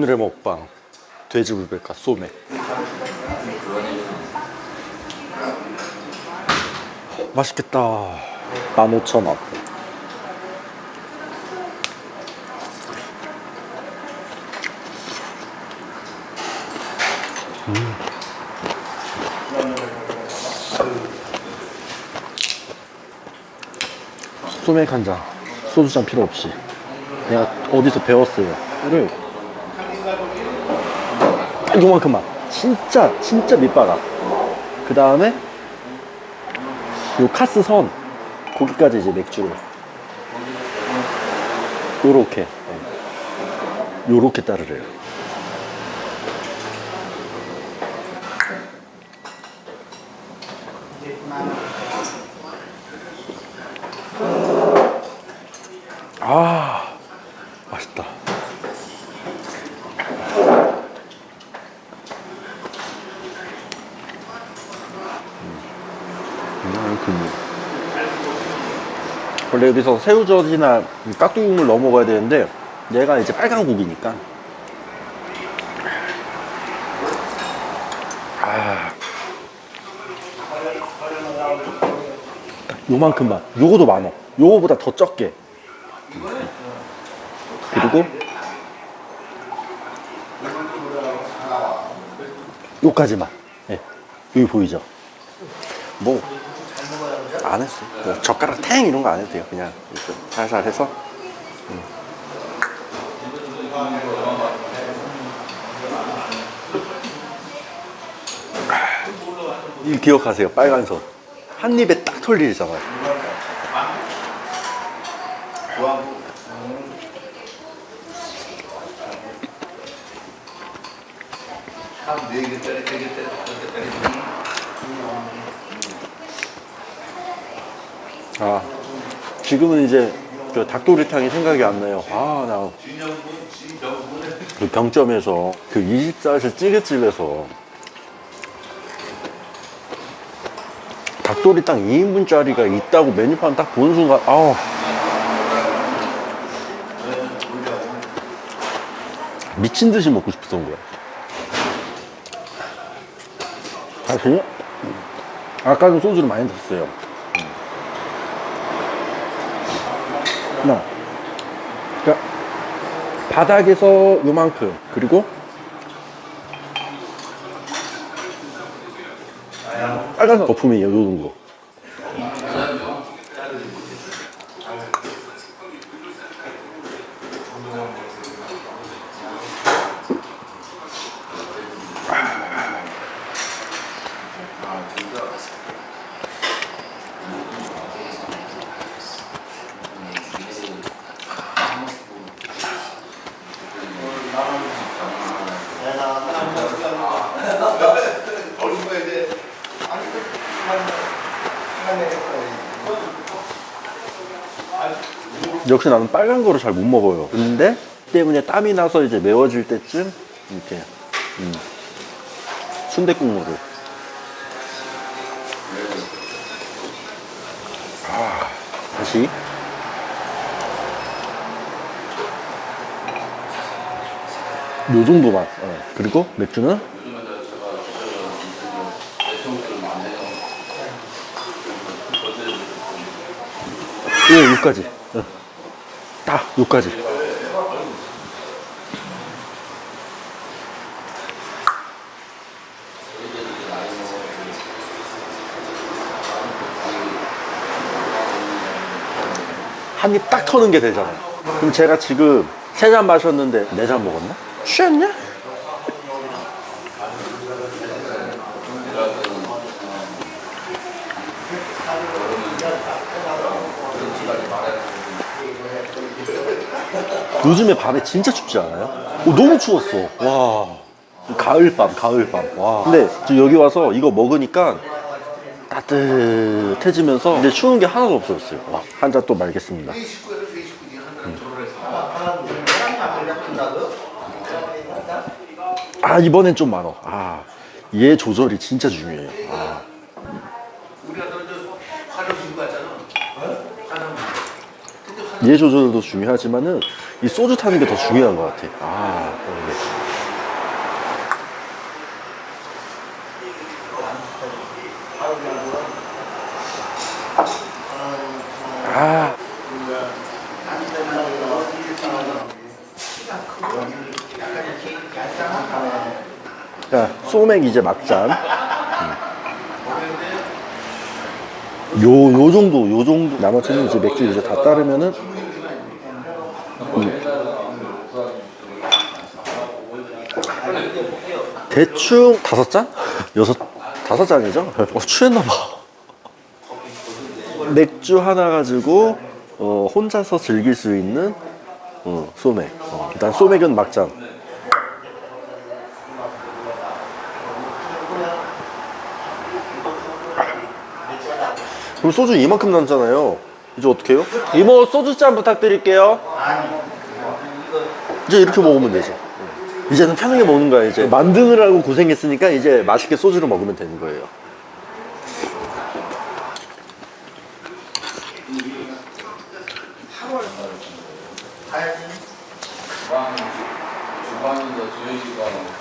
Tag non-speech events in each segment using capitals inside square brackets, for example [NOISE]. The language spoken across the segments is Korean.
오늘의 먹방 돼지 불백과 소맥. 맛있겠다. 15,000원. 소맥 한 잔, 소주잔 필요 없이. 내가 어디서 배웠어요. 이 를 요만큼만 진짜 진짜 밑바닥. 그 다음에 요 카스 선 거기까지 이제 맥주를 요렇게 네. 요렇게 따르래요. 아 이만큼. 원래 여기서 새우젓이나 깍두기국물 먹어야 되는데 얘가 이제 빨간 국이니까. 아. 딱 요만큼만 요거도 많어 요거보다 더 적게. 그리고 요까지만. 예 여기 보이죠? 뭐 안 했어. 뭐 젓가락 탱 이런 거 안 해도 돼요. 그냥 이렇게 살살 해서. 음. 이 기억하세요? 빨간 선한 입에 딱 털리잖아요 아 지금은 이제 그 닭도리탕이 생각이 안 나요. 아, 나. 그 병점에서 그 24시 찌개집에서 닭도리탕 2인분짜리가 있다고 메뉴판 딱 보는 순간, 아우. 미친 듯이 먹고 싶었던 거야. 사실, 아까는 소주를 많이 넣었어요. 나. 그러니까 바닥에서 요만큼 그리고 빨간 거품이에요 요 정도 역시 나는 빨간 거를 잘 못 먹어요. 근데 때문에 땀이 나서 이제 매워질 때쯤 이렇게 음, 순대 국물을. 아, 다시. 요 정도만. 어. 그리고 맥주는 예, 여기까지. 어. 딱, 여기까지. 한 입 딱 터는 게 되잖아요. 그럼 제가 지금 세 잔 마셨는데 네 잔 먹었나? 취했냐? 요즘에 밤에 진짜 춥지 않아요? 어, 너무 추웠어. 와. 가을밤, 가을밤. 와. 근데 지금 여기 와서 이거 먹으니까 따뜻해지면서 이제 추운 게 하나도 없어졌어요. 와. 한 잔 또 말겠습니다. 음. 아, 이번엔 좀 많어. 아, 얘 조절이 진짜 중요해요. 얘 조절도 중요하지만은 이 소주 타는 게 더 중요한 것 같아. 아, 네. 자, 아. 소맥 이제 막잔. 요, 요 정도, 요 정도. 나머지는 이제 맥주 이제 다 따르면은. 음. 대충 다섯 잔? 여섯, 다섯 잔이죠? 어, 취했나봐. 맥주 하나 가지고, 어, 혼자서 즐길 수 있는, 어, 소맥. 어, 일단 소맥은 막잔. 그럼 소주 이만큼 남잖아요. 이제 어떻게 해요? 이모 소주 잔 부탁드릴게요. 이제 이렇게 먹으면 되죠. 네. 이제는 편하게 먹는 거야 이제. 만드느라고 고생했으니까 이제 맛있게 소주를 먹으면 되는 거예요.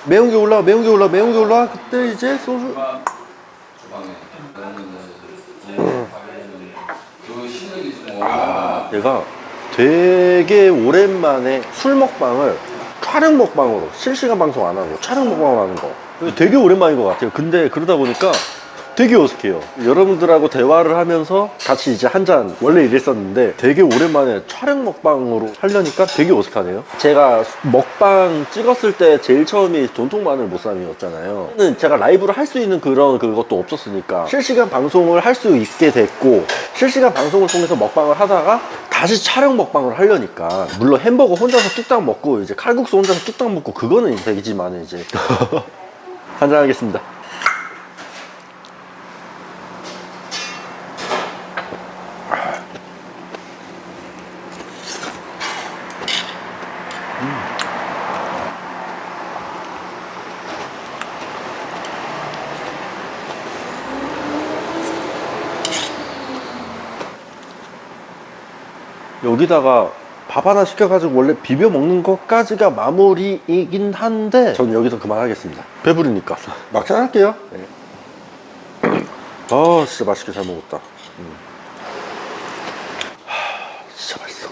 매운 게 올라, 매운 게 올라, 매운 게 올라. 그때 이제 소주. 주방에 그러면은 그 올라 얘가 되게 오랜만에 술 먹방을 촬영 먹방으로 실시간 방송 안 하고 촬영 먹방 하는 거. 되게 오랜만인 것 같아요. 근데 그러다 보니까 되게 어색해요. 여러분들하고 대화를 하면서 같이 이제 한 잔 원래 이랬었는데 되게 오랜만에 촬영 먹방으로 하려니까 되게 어색하네요. 제가 먹방 찍었을 때 제일 처음이 돈통 마늘 보쌈이었잖아요. 는 제가 라이브를 할 수 있는 그런 그것도 없었으니까 실시간 방송을 할 수 있게 됐고 실시간 방송을 통해서 먹방을 하다가 다시 촬영 먹방을 하려니까 물론 햄버거 혼자서 뚝딱 먹고 이제 칼국수 혼자서 뚝딱 먹고 그거는 되지만 이제 [LAUGHS] 한잔 하겠습니다 여기다가 밥 하나 시켜가지고 원래 비벼 먹는 것까지가 마무리이긴 한데 전 여기서 그만하겠습니다. 배부르니까. 막상 할게요. 네. 아 진짜 맛있게 잘 먹었다. 음. 하, 진짜 맛있어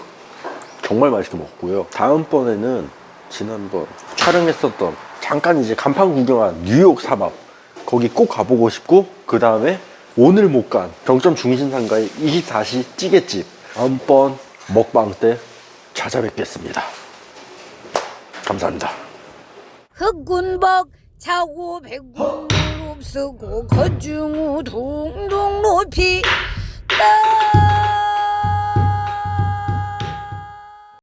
정말 맛있게 먹었고요. 다음번에는 지난번 촬영했었던 잠깐 이제 간판 구경한 뉴욕 사막 거기 꼭 가보고 싶고 그 다음에 오늘 못 간 정점 중신상가의 24시 찌개집 다음번 먹방 때 찾아뵙겠습니다. 감사합니다. 흑군복 차고 백군 무릎 쓰고 거중우 둥둥 높이